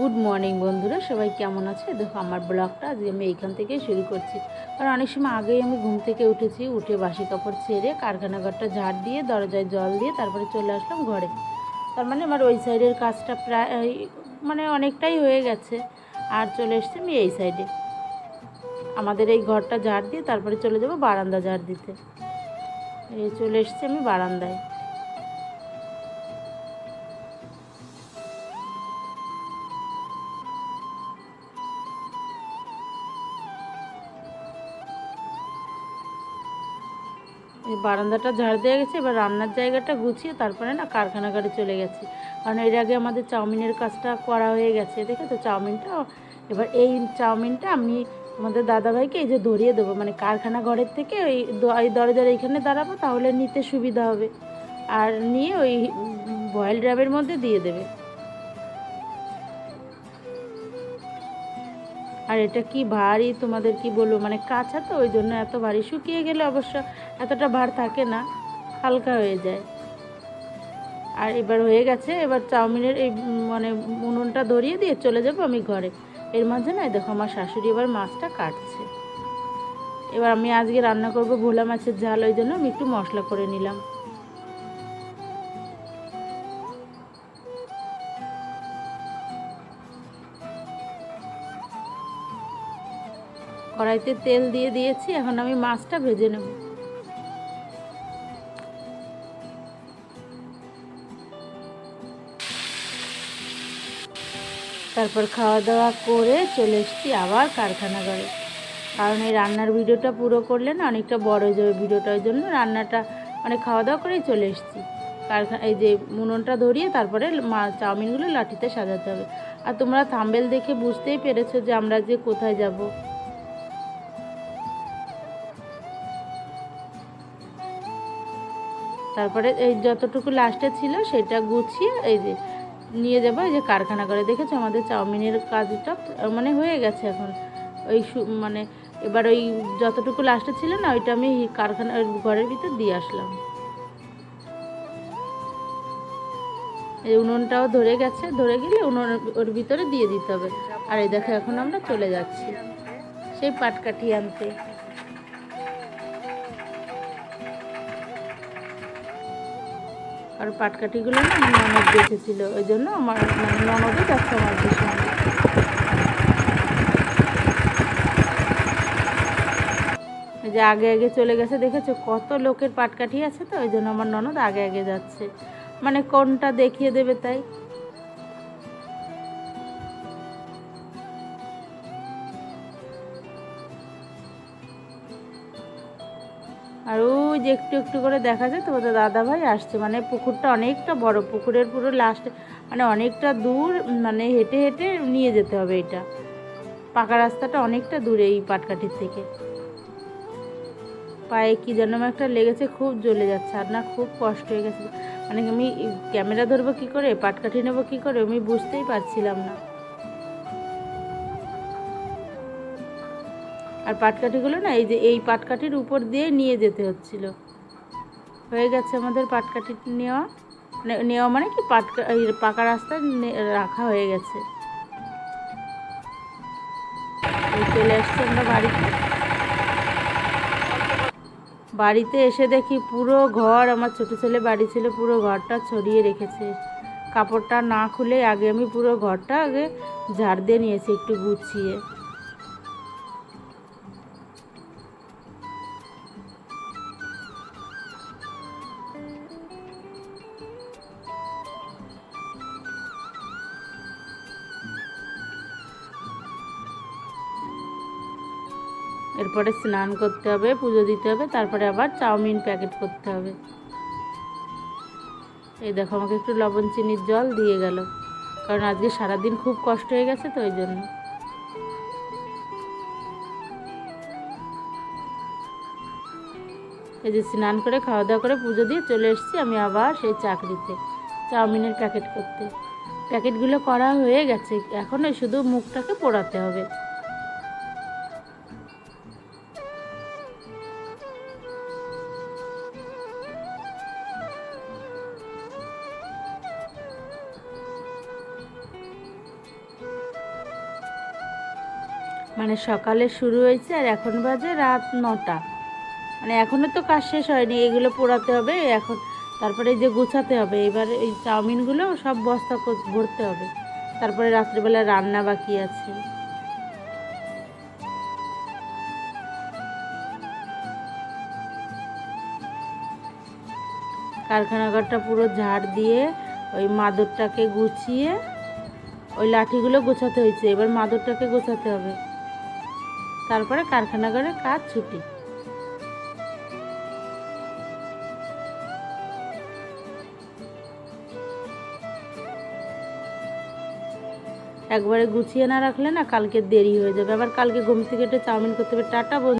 Good morning বন্ধুরা, সবাই কেমন আছে? দেখো, আমার ব্লগটা আজকে আমি এইখান থেকে শুরু করছি। কারণ অনেক সময় আগেই আমি ঘুম থেকে উঠেছি, উঠে বাসি কাপড় ছেড়ে কারখানা ঘরটা ঝাড় দিয়ে, দরজায় জল দিয়ে তারপরে চলে আসলাম ঘরে। তার মানে আমার ওই সাইডের কাজটা প্রায় মানে অনেকটাই হয়ে গেছে। আর চলে এসছি আমি এই সাইডে। আমাদের এই ঘরটা ঝাড় দিয়ে তারপরে চলে যাব বারান্দা ঝাড় দিতে। এই চলে এসছি আমি বারান্দায়। এই বারান্দাটা ঝাড় দেওয়া গেছে, এবার রান্নার জায়গাটা গুছিয়ে তারপরে না কারখানা গাড়ি চলে গেছি। কারণ এর আগে আমাদের চাউমিনের কাজটা করা হয়ে গেছে দেখে তো চাউমিনটা, এবার এই চাউমিনটা আমি আমাদের দাদাভাইকে এই যে ধরিয়ে দেবো মানে কারখানা ঘরের থেকে ওই দরজার এইখানে দাঁড়াবো, তাহলে নিতে সুবিধা হবে। আর নিয়ে ওই বয়েল ড্রামের মধ্যে দিয়ে দেবে। আর এটা কি ভারী? তোমাদের কি বলব? মানে কাঁচা তো, ওই জন্য এত ভারী। শুকিয়ে গেলে অবশ্য এতটা ভার থাকে না, হালকা হয়ে যায়। আর এবার হয়ে গেছে, এবার চাউমিনের এই মানে উনুনটা ধরিয়ে দিয়ে চলে যাব আমি ঘরে। এর মাঝে না দেখো আমার শাশুড়ি এবার মাছটা কাটছে। এবার আমি আজকে রান্না করব ভোলা মাছের ঝাল, ওই জন্য আমি একটু মশলা করে নিলাম। কড়াইতে তেল দিয়ে দিয়েছি, এখন আমি মাছটা ভেজে নেব। তারপর খাওয়া দাওয়া করে চলে এসেছি আবার কারখানা ঘরে কারণ এই রান্নার ভিডিওটা পুরো করলে না অনেকটা বড় হয়ে যাবে ভিডিওটা, ওই জন্য রান্নাটা মানে খাওয়া দাওয়া করেই চলে এসেছি। কারখানা এই যে মুননটা ধরিয়ে তারপরে মা, চাউমিনগুলো লাঠিতে সাজাতে হবে। আর তোমরা থাম্বেল দেখে বুঝতেই পেরেছ যে আমরা যে কোথায় যাব। তারপরে এই যতটুকু লাস্টে ছিল সেটা গুছিয়ে এই যে নিয়ে যাব, এই যে কারখানা করে। দেখেছ আমাদের চাউমিনের কাজটা? মানে হয়ে গেছে এখন। ওই মানে এবার ওই যতটুকু লাস্টে ছিল না, ওইটা আমি কারখানা ঘরের ভিতর দিয়ে আসলাম। এই উনুনটাও ধরে গেছে। ধরে গেলে উনুন ওর ভিতরে দিয়ে দিতে হবে। আর এই দেখো, এখন আমরা চলে যাচ্ছি। সেই পাটকাঠি আনতে। আর পাটকাঠিগুলো না আমার ননদ বেঁচেছিল, ওই জন্য আমার মানে ননদও যাচ্ছে আমার এই যে আগে আগে চলে গেছে, দেখেছ? কত লোকের পাটকাঠি আছে তো, ওই জন্য আমার ননদ আগে আগে যাচ্ছে। মানে কোনটা দেখিয়ে দেবে তাই? আর ওই যে একটু একটু করে দেখা যায় তোমাদের দাদা ভাই আসছে। মানে পুকুরটা অনেকটা বড়, পুকুরের পুরো লাস্ট মানে অনেকটা দূর মানে হেঁটে হেঁটে নিয়ে যেতে হবে এটা। পাকা রাস্তাটা অনেকটা দূরে এই পাটকাঠির থেকে। পায়ে কি যেন একটা লেগেছে, খুব জ্বলে যাচ্ছে, আর না খুব কষ্ট হয়ে গেছে। মানে আমি ক্যামেরা ধরবো কি করে, পাটকাঠি নেব কি করে, আমি বুঝতেই পারছিলাম না। আর পাটকাঠিগুলো না, এই যে এই পাটকাঠির উপর দিয়ে নিয়ে যেতে হচ্ছিল। হয়ে গেছে আমাদের পাটকাঠি নেওয়া। নেওয়া মানে কি? পাটকা পাকা রাস্তা রাখা হয়ে গেছে। চলে আসছি আমরা বাড়িতে। বাড়িতে এসে দেখি পুরো ঘর, আমার ছোটো ছেলে বাড়ি ছিল, পুরো ঘরটা ছড়িয়ে রেখেছে। কাপড়টা না খুলে আগে আমি পুরো ঘরটা আগে ঝাড় দিয়ে নিয়েছি একটু গুছিয়ে। এরপরে স্নান করতে হবে, পুজো দিতে হবে, তারপরে আবার চাউমিন প্যাকেট করতে হবে। এই দেখো, আমাকে একটু লবণ চিনির জল দিয়ে গেল। কারণ আজকে সারাদিন খুব কষ্ট হয়ে গেছে তো ওই জন্য। এই যে স্নান করে, খাওয়া দাওয়া করে, পুজো দিয়ে চলে এসেছি আমি আবার সেই চাকরিতে, চাউমিনের প্যাকেট করতে। প্যাকেটগুলো করা হয়ে গেছে এখন শুধু মুখটাকে পোড়াতে হবে। মানে সকালে শুরু হয়েছে আর এখন বাজে রাত নটা। মানে এখনও তো কাজ শেষ হয়নি, এগুলো পোড়াতে হবে, এখন তারপরে যে গুছাতে হবে, এবার এই চাউমিনগুলো সব বস্তা ভরতে হবে। তারপরে রাত্রিবেলা রান্না বাকি আছে। কারখানাঘরটা পুরো ঝাড় দিয়ে ওই মাদুরটাকে গুছিয়ে ওই লাঠিগুলো গোছাতে হয়েছে, এবার মাদুরটাকে গোছাতে হবে। তারপরে কারখানাঘরে কাজ ছুটি। একবারে গুছিয়ে না রাখলে না কালকে দেরি হয়ে যাবে। আবার কালকে ঘুম থেকে চাউমিন করতে হবে। টাটা